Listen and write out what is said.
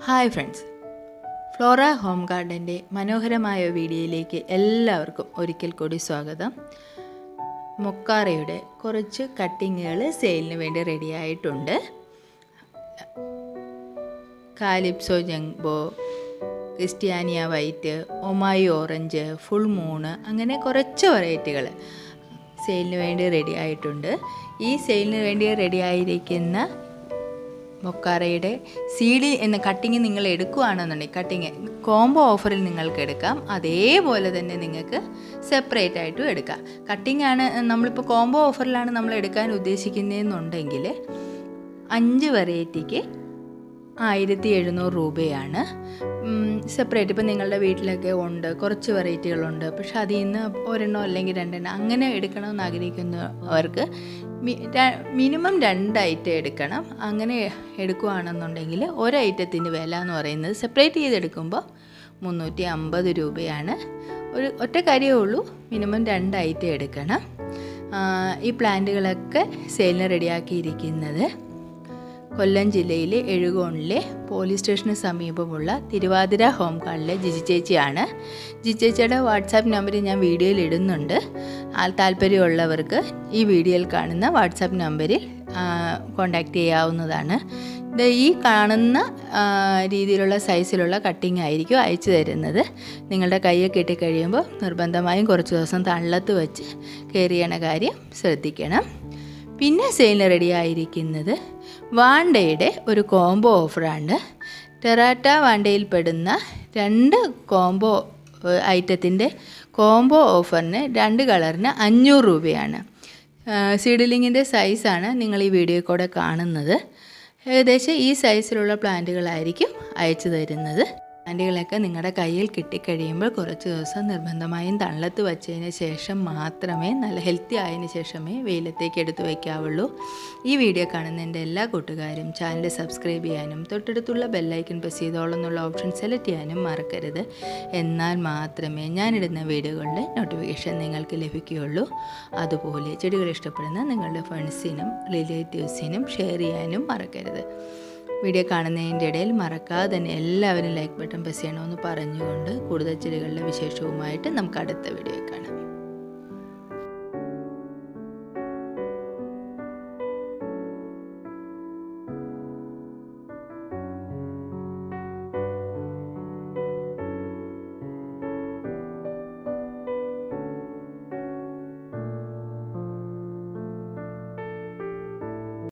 Hi friends. Flora home ഗാർഡന്റെ മനോഹരമായ വീഡിയോയിലേക്ക് എല്ലാവർക്കും ഒരിക്കൽ കൂടി സ്വാഗതം. മൊക്കാറയുടെ കുറച്ച് കട്ടിങ്ങുകൾ സെയിലിന് വേണ്ടി റെഡിയായിട്ടുണ്ട് കാലിപ്സോ ജംബോ ക്രിസ്ത്യാനിയ വൈറ്റ് ഒമായി ഓറഞ്ച് ഫുൾ മൂണ് അങ്ങനെ കുറച്ച് വെറൈറ്റികൾ സെയിലിന് വേണ്ടി റെഡി ആയിട്ടുണ്ട്. ഈ സെയിലിന് വേണ്ടി റെഡി ആയിരിക്കുന്ന മൊക്കാറയുടെ സീഡി എന്ന കട്ടിങ് നിങ്ങൾ എടുക്കുകയാണെന്നുണ്ടെങ്കിൽ കട്ടിങ് കോംബോ ഓഫറിൽ നിങ്ങൾക്ക് എടുക്കാം. അതേപോലെ തന്നെ നിങ്ങൾക്ക് സെപ്പറേറ്റ് ആയിട്ടും എടുക്കാം. കട്ടിങ് ആണ് നമ്മളിപ്പോൾ കോംബോ ഓഫറിലാണ് നമ്മൾ എടുക്കാൻ ഉദ്ദേശിക്കുന്നതെന്നുണ്ടെങ്കിൽ അഞ്ച് വെറൈറ്റിക്ക് ആയിരത്തി എഴുന്നൂറ് രൂപയാണ് സെപ്പറേറ്റ് ഇപ്പം നിങ്ങളുടെ വീട്ടിലൊക്കെ ഉണ്ട് കുറച്ച് വെറൈറ്റികളുണ്ട് പക്ഷെ അതിൽ നിന്ന് ഒരെണ്ണം അല്ലെങ്കിൽ രണ്ടെണ്ണം അങ്ങനെ എടുക്കണമെന്ന് ആഗ്രഹിക്കുന്നവർക്ക് മിനിമം രണ്ട് ഐറ്റം എടുക്കണം. അങ്ങനെ എടുക്കുകയാണെന്നുണ്ടെങ്കിൽ ഒരു ഐറ്റത്തിന്റെ വില എന്ന് പറയുന്നത് സെപ്പറേറ്റ് ചെയ്തെടുക്കുമ്പോൾ മുന്നൂറ്റി അമ്പത് രൂപയാണ്. ഒരു ഒറ്റ കാര്യമേ ഉള്ളൂ മിനിമം രണ്ട് ഐറ്റം എടുക്കണം. ഈ പ്ലാന്റുകളൊക്കെ സെയിലിന് റെഡിയാക്കിയിരിക്കുന്നത് കൊല്ലം ജില്ലയിലെ എഴുകോണിലെ പോലീസ് സ്റ്റേഷന് സമീപമുള്ള തിരുവാതിര ഹോം കാളിലെ ജിജി ചേച്ചിയാണ്. ജിജി ചേച്ചിയുടെ വാട്സാപ്പ് നമ്പർ ഞാൻ വീഡിയോയിൽ ഇടുന്നുണ്ട്. താല്പര്യമുള്ളവർക്ക് ഈ വീഡിയോയിൽ കാണുന്ന വാട്സാപ്പ് നമ്പറിൽ കോണ്ടാക്റ്റ് ചെയ്യാവുന്നതാണ്. ഇത് ഈ കാണുന്ന രീതിയിലുള്ള സൈസിലുള്ള കട്ടിങ് ആയിരിക്കും അയച്ചു തരുന്നത്. നിങ്ങളുടെ കയ്യിൽ കിട്ടിക്കഴിയുമ്പോൾ നിർബന്ധമായും കുറച്ച് ദിവസം തള്ളത്ത് വെച്ച് കയറിയണ കാര്യം ശ്രദ്ധിക്കണം. പിന്നെ സെയിലിന് റെഡി ആയിരിക്കുന്നത് വാണ്ടയുടെ ഒരു കോംബോ ഓഫറാണ് ടെറാറ്റ വാണ്ടയിൽ പെടുന്ന രണ്ട് കോംബോ ഐറ്റത്തിന്റെ കോംബോ ഓഫറിന് രണ്ട് കളറിന് അഞ്ഞൂറ് രൂപയാണ്. സീഡ്ലിങ്ങിന്റെ സൈസാണ് നിങ്ങൾ ഈ വീഡിയോ കൂടെ കാണുന്നത്. ഏകദേശം ഈ സൈസിലുള്ള പ്ലാന്റുകളായിരിക്കും അയച്ചു തരുന്നത്. പ്ലാന്റുകളൊക്കെ നിങ്ങളുടെ കയ്യിൽ കിട്ടിക്കഴിയുമ്പോൾ കുറച്ച് ദിവസം നിർബന്ധമായും തള്ളത്ത് വച്ചതിന് ശേഷം മാത്രമേ നല്ല ഹെൽത്തി ആയതിന് ശേഷമേ വെയിലത്തേക്ക് എടുത്തു വയ്ക്കാവുള്ളൂ ഈ വീഡിയോ കാണുന്ന എന്റെ എല്ലാ കൂട്ടുകാരും ചാനൽ സബ്സ്ക്രൈബ് ചെയ്യാനും തൊട്ടടുത്തുള്ള ബെല്ലൈക്കൺ പ്രസ് ചെയ്തോളം എന്നുള്ള ഓപ്ഷൻ സെലക്ട് ചെയ്യാനും മറക്കരുത്. എന്നാൽ മാത്രമേ ഞാനിടുന്ന വീഡിയോകളുടെ നോട്ടിഫിക്കേഷൻ നിങ്ങൾക്ക് ലഭിക്കുകയുള്ളൂ. അതുപോലെ ചെടികൾ ഇഷ്ടപ്പെടുന്ന നിങ്ങളുടെ ഫ്രണ്ട്സിനും റിലേറ്റീവ്സിനും ഷെയർ ചെയ്യാനും മറക്കരുത്. വീഡിയോ കാണുന്നതിന്റെ ഇടയിൽ മറക്കാതെ തന്നെ എല്ലാവരും ലൈക്ക് ബട്ടൺ പ്രസ് ചെയ്യണമെന്ന് പറഞ്ഞുകൊണ്ട് കൂടുതൽ ചെടികളുടെ വിശേഷവുമായിട്ട് നമുക്ക് അടുത്ത വീഡിയോ കാണാം.